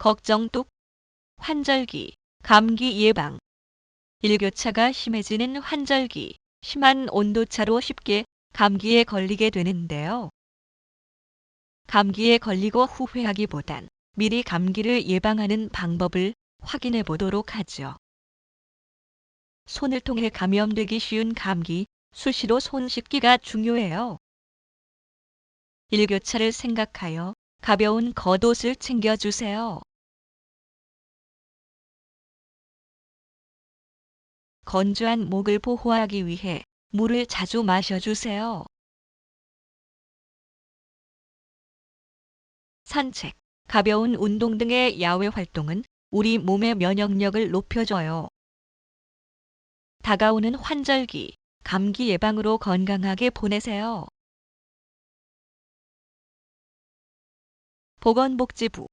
걱정 뚝. 환절기, 감기 예방. 일교차가 심해지는 환절기, 심한 온도차로 쉽게 감기에 걸리게 되는데요. 감기에 걸리고 후회하기보단 미리 감기를 예방하는 방법을 확인해 보도록 하죠. 손을 통해 감염되기 쉬운 감기, 수시로 손 씻기가 중요해요. 일교차를 생각하여 가벼운 겉옷을 챙겨주세요. 건조한 목을 보호하기 위해 물을 자주 마셔주세요. 산책, 가벼운 운동 등의 야외 활동은 우리 몸의 면역력을 높여줘요. 다가오는 환절기, 감기 예방으로 건강하게 보내세요. 보건복지부